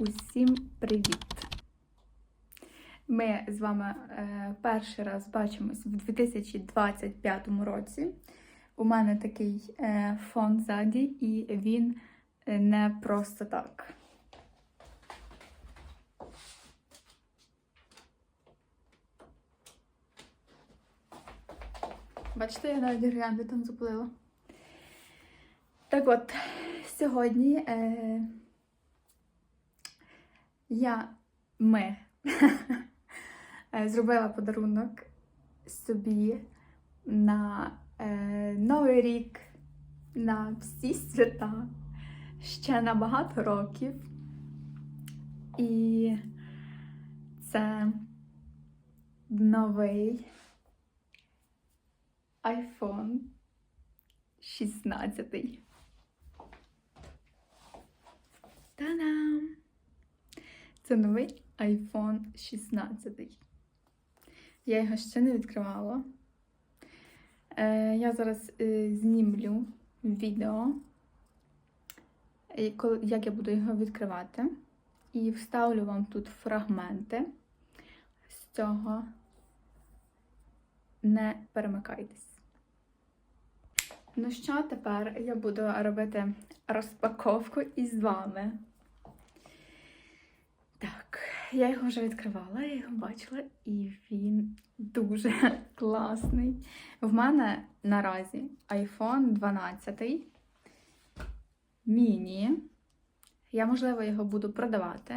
Усім привіт! Ми з вами е, перший раз бачимось в 2025 році. У мене такий е, фон ззаді, і він е, не просто так. Бачите, я навіть гірлянди там запалила. Так от, сьогодні е, я ми е, зробила подарунок собі на е, Новий рік, на всі свята ще на багато років. І це новий iPhone 16. Та-дам! Це новий iPhone 16. Я його ще не відкривала. Е, я зараз е, знімлю відео, е, як я буду його відкривати. І вставлю вам тут фрагменти з цього. Не перемикайтесь. Ну що, тепер я буду робити розпаковку із вами. Я його вже відкривала, я його бачила, і він дуже класний. В мене наразі iPhone 12 міні. Я, можливо, його буду продавати.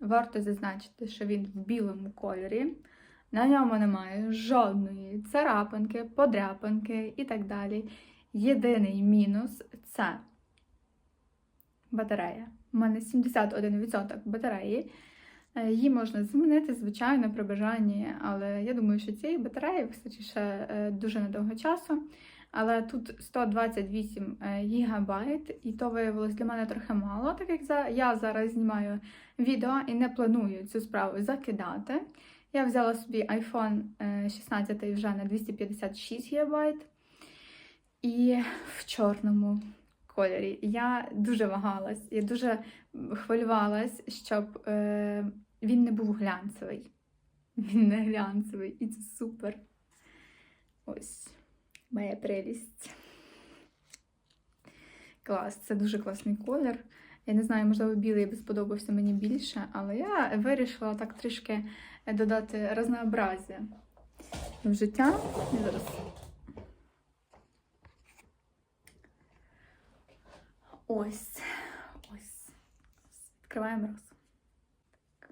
Варто зазначити, що він в білому кольорі. На ньому немає жодної царапинки, подряпинки і так далі. Єдиний мінус це батарея. У мене 71% батареї. Е, Її можна змінити, звичайно, при бажанні, але я думаю, що цієї батареї вистачить ще е, дуже недовго часу. Але тут 128 е, гігабайт, і то виявилось для мене трохи мало, так як я зараз знімаю відео і не планую цю справу закидати. Я взяла собі iPhone е, 16 вже на 256 ГБ і в чорному кольорі. Я дуже вагалась, я дуже хвилювалась, щоб він не був глянцевий. Він не глянцевий, і це супер. Ось моя прелість. Клас, це дуже класний колір. Я не знаю, можливо, білий би сподобався мені більше, але я вирішила так трішки додати разнообразя в життя. І зараз. Ось. Ось. Відкриваємо раз. Так.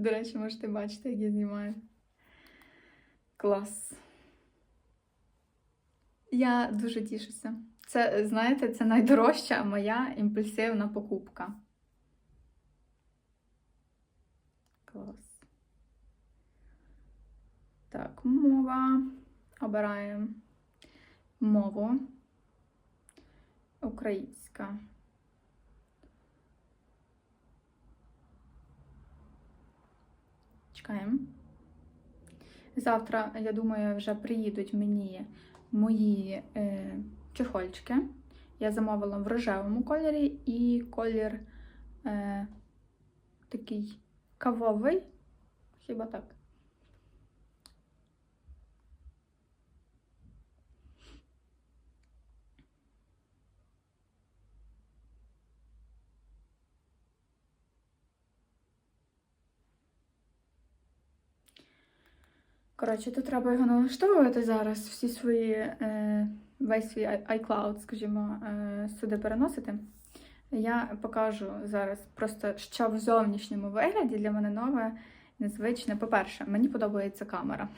До речі, можете бачити, як я знімаю. Клас. Я дуже тішуся. Це, знаєте, це найдорожча моя імпульсивна покупка. Клас. Так, мова. Обираємо мову. Українська. Чекаємо. Завтра, я думаю, вже приїдуть мені мої е, чехольчики. Я замовила в рожевому кольорі і колір е, такий кавовий. Хіба так? Коротше, тут треба його налаштовувати зараз, всі свої, е, весь свій iCloud, скажімо, е, сюди переносити. Я покажу зараз просто, що в зовнішньому вигляді для мене нове, незвичне. По-перше, мені подобається камера.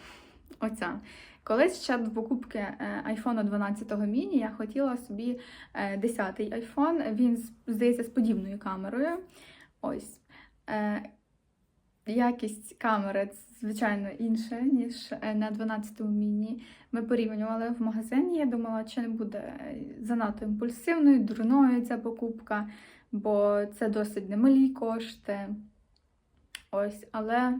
Оця. Колись ще до покупки е, iPhone 12 mini я хотіла собі е, 10-й iPhone. Він, здається, з подібною камерою. Ось. Якість камери, звичайно, інша, ніж е, на 12-му міні. Ми порівнювали в магазині. Я думала, чи не буде е, занадто імпульсивною, дурною ця покупка, бо це досить немалі кошти. Ось, але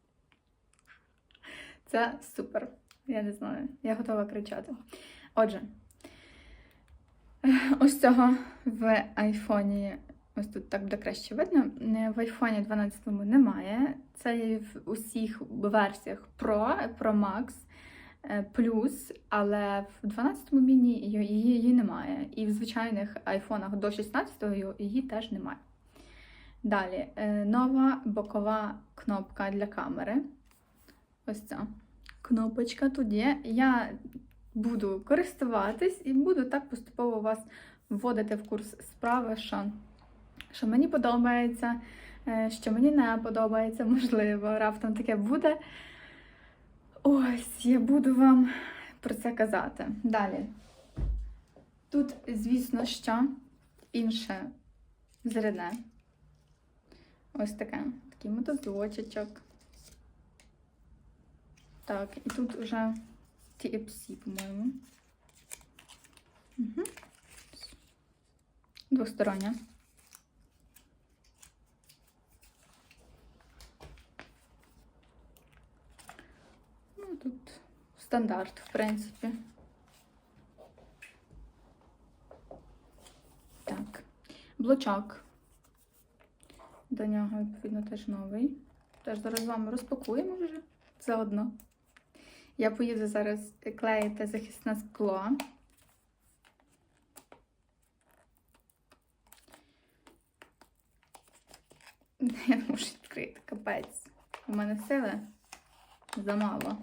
це супер. Я не знаю, я готова кричати. Отже, ось цього в айфоні, ось тут так буде краще видно. е, В айфоні 12 немає. Це в усіх версіях Pro, Pro Max, е, Plus, але в 12 міні її, немає. І в звичайних айфонах до 16 її теж немає. Далі, е, нова бокова кнопка для камери. Ось ця кнопочка тут є. Я буду користуватись і буду так поступово вас вводити в курс справи, що, що мені подобається, е, що мені не подобається, можливо, раптом таке буде. Ось, я буду вам про це казати. Далі. Тут, звісно, що інше зарядне. Ось таке. Такий мотозвочечок. Так, і тут вже TFC, по-моєму. Угу. Двостороння. Ну, тут стандарт, в принципі. Так, блочок. До нього, відповідно, теж новий. Теж зараз з вами розпакуємо вже заодно. Я поїду зараз клеїти захисне скло. Я не можу відкрити капець. У мене сили замало.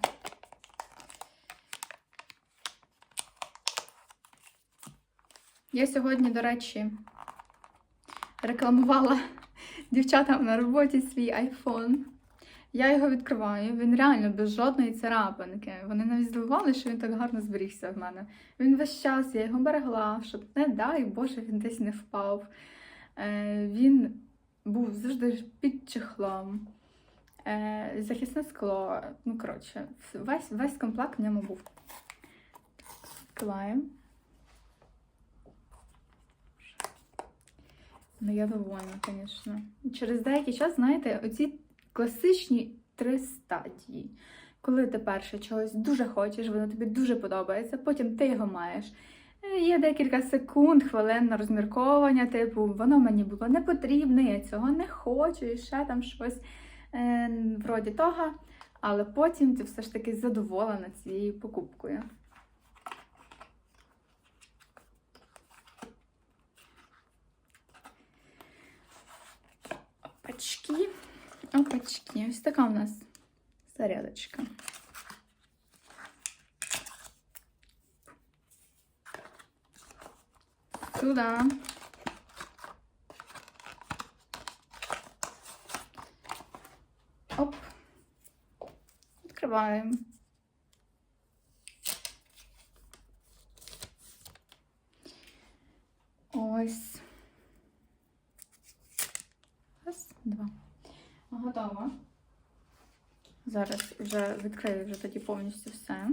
Я сьогодні, до речі, рекламувала дівчатам на роботі свій iPhone. Я його відкриваю, він реально без жодної царапинки. Вони навіть здивували, що він так гарно зберігся в мене. Він весь час, я його берегла, щоб, не дай Боже, він десь не впав. Е, він був завжди під чехлом, е, захисне скло. Ну, коротше, весь, весь комплект в ньому був. Відкриваємо. Ну, я довольна, звісно. Через деякий час, знаєте, оці класичні три стадії. Коли ти перше чогось дуже хочеш, воно тобі дуже подобається, потім ти його маєш. Е, Є декілька секунд, хвилин на розмірковування, типу, воно мені було не потрібне, я цього не хочу, і ще там щось е, вроді того. Але потім ти все ж таки задоволена цією покупкою. Опачки. Опачки. Ось така у нас зарядочка. Сюда. Оп. Відкриваємо. Ось. Два. Готово. Зараз вже відкрию вже тоді повністю все.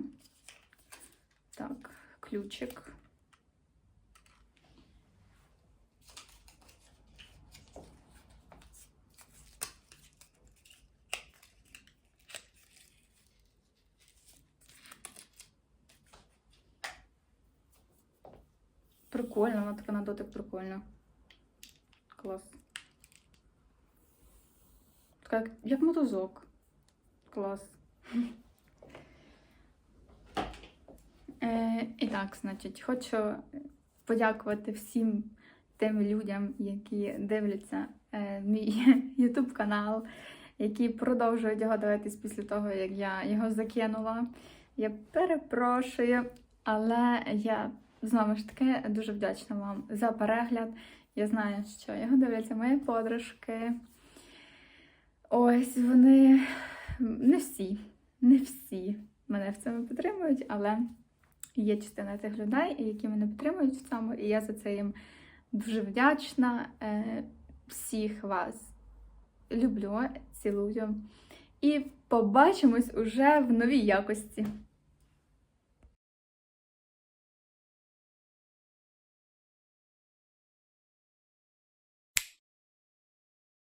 Так, ключик. Прикольно, вона така на дотик прикольна. Клас. Така як, як мотузок. Клас. Е, і так, значить, хочу подякувати всім тим людям, які дивляться е, мій YouTube канал, які продовжують його дивитись після того, як я його закинула. Я перепрошую, але я знову ж таки дуже вдячна вам за перегляд. Я знаю, що його дивляться мої подружки. Ось вони не всі, не всі мене в цьому підтримують, але є частина тих людей, які мене підтримують в цьому, і я за це їм дуже вдячна. Е, Всіх вас Люблю, цілую. І побачимось уже в новій якості.